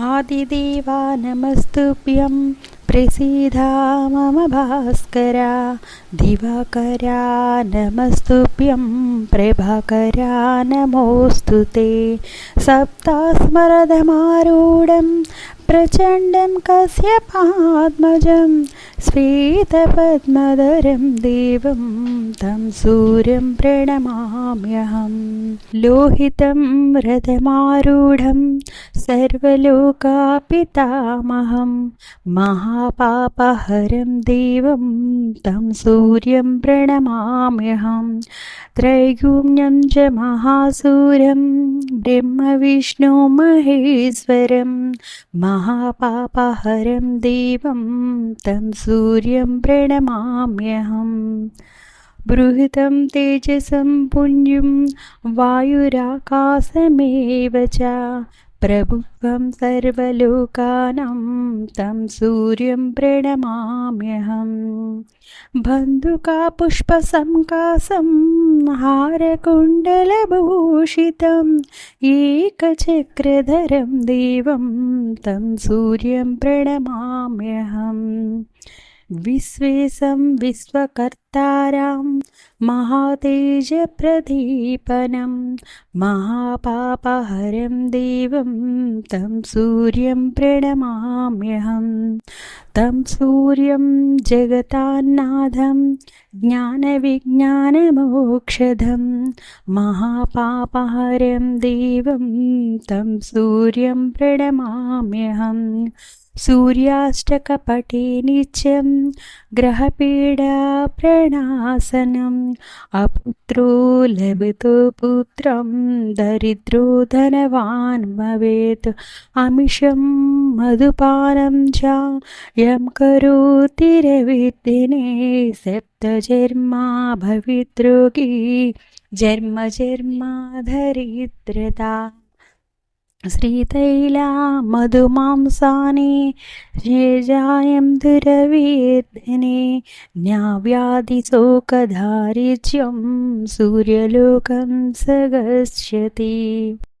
आदिदेवा नमस्तुभ्यं प्रसीदा मम भास्करा दिवाकरा नमस्तुभ्यं प्रभाकरा नमोऽस्तु ते। सप्तास्मरदमारूढं प्रचण्डं कस्य पात्मजं श्वेतपद्मधरं देवं तं सूर्यं प्रणमाम्यहं। लोहितं रथमारूढं सर्वलोकापितामहं महापापहरं देवं तं सूर्यं प्रणमाम्यहं त्रैगुण्यं च महासूरं ब्रह्मविष्णु महेश्वरं महापापहरं देवं तं सूर्यं प्रणमाम्यहम् बृहतं तेजसं पुण्यं वायुराकाशमेव च प्रभुत्वं सर्वलोकानां तं सूर्यं प्रणमाम्यहम् बन्धुकापुष्पसङ्कासं हारकुण्डलभूषितम् एकचक्रधरं देवं तं सूर्यं प्रणमाम्यहम् विश्वेशं विश्वकर्तारां महातेजप्रदीपनं महापापहरं देवं तं सूर्यं प्रणमाम्यहं तं सूर्यं जगतान्नाथं ज्ञानविज्ञानमोक्षदं महापापहरं देवं तं सूर्यं प्रणमाम्यहम् सूर्याष्टकपटे नित्यं ग्रहपीडाप्रणाशनम् अपुत्रो लभतो पुत्रं दरिद्रो धनवान् भवेत्। अमिषं मधुपानं च यं करोति रविदिने। सप्तजर्मा भविद्रोगी जन्म जन्मा धरिद्रता श्रीतैला मधुमांसानि शेजायं दुरवीर्धने न्याव्याधिशोकदारिज्यं सूर्यलोकं स गच्छति